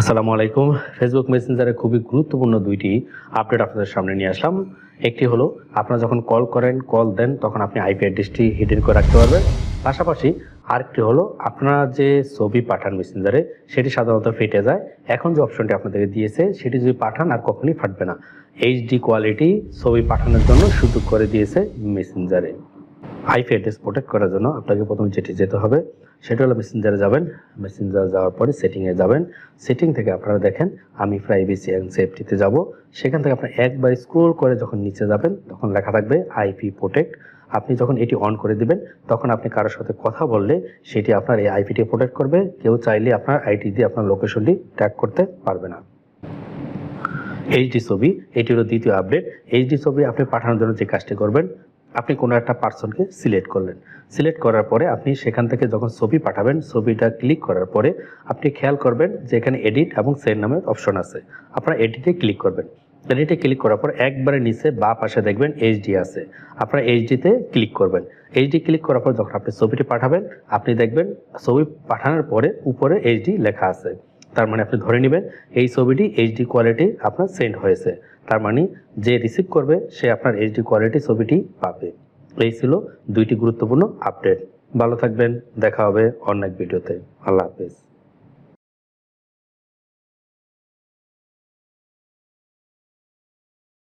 আসসালামু আলাইকুম। ফেসবুক মেসেঞ্জারে খুবই গুরুত্বপূর্ণ দুইটি আপডেট আপনাদের সামনে নিয়ে আসলাম। একটি হলো, আপনারা যখন কল করেন কল দেন, তখন আপনি আইপি অ্যাড্রেসটি হিডেন করে রাখতে পারবেন। পাশাপাশি আরেকটি হলো, আপনারা যে ছবি পাঠান মেসেঞ্জারে সেটি সাধারণত ফেটে যায়। এখন যে অপশনটি আপনাদেরকে দিয়েছে, সেটি যদি পাঠান আর কখনই ফাটবে না। এইচডি কোয়ালিটি ছবি পাঠানোর জন্য সুযোগ করে দিয়েছে মেসেঞ্জারে আইপি অ্যাড্রেস প্রোটেক্ট করার জন্য আপনাকে প্রথমে যেটি যেতে হবে, সেটা হলো মেসেঞ্জারে যাবেন। মেসেঞ্জার যাওয়ার পরে সেটিংয়ে যাবেন। সেটিং থেকে আপনারা দেখেন, আমি প্রাইভেসি অ্যান্ড সেফটিতে যাব। সেখান থেকে আপনার একবার স্ক্রোল করে যখন নিচে যাবেন, তখন লেখা থাকবে আইপি প্রোটেক্ট আপনি যখন এটি অন করে দিবেন, তখন আপনি কারোর সাথে কথা বললে সেটি আপনার এই আইপিটি প্রোটেক্ট করবে। কেউ চাইলে আপনার আইটি দিয়ে আপনার লোকেশনটি ট্র্যাক করতে পারবে না। এইচডি ছবি, এটি হলো দ্বিতীয় আপডেট এইচডি ছবি আপনি পাঠানোর জন্য যে কাজটি করবেন আপনি কোনো একটা পার্সনকে সিলেক্ট করলেন। সিলেক্ট করার পরে আপনি সেখান থেকে যখন ছবি পাঠাবেন, ছবিটা ক্লিক করার পরে আপনি খেয়াল করবেন যে এখানে এডিট এবং সেন্ড নামের অপশন আছে। আপনারা এডিটে ক্লিক করবেন। এডিটে ক্লিক করার পর একবারে নিচে বা পাশে দেখবেন এইচডি আছে। আপনারা এইচডিতে ক্লিক করবেন। এইচডি ক্লিক করার পর যখন আপনি ছবিটি পাঠাবেন, আপনি দেখবেন ছবি পাঠানোর পরে উপরে এইচডি লেখা আছে। তার মানে আপনি ধরে নেবেন এই ছবিটি এইচডি কোয়ালিটি আপনার সেন্ড হয়েছে। তার মানে যে রিসিভ করবে, সে আপনার এইচডি কোয়ালিটি ছবিটি পাবে। এই ছিল দুইটি গুরুত্বপূর্ণ আপডেট ভালো থাকবেন, দেখা হবে অন্য এক ভিডিওতে আল্লাহ হাফেজ।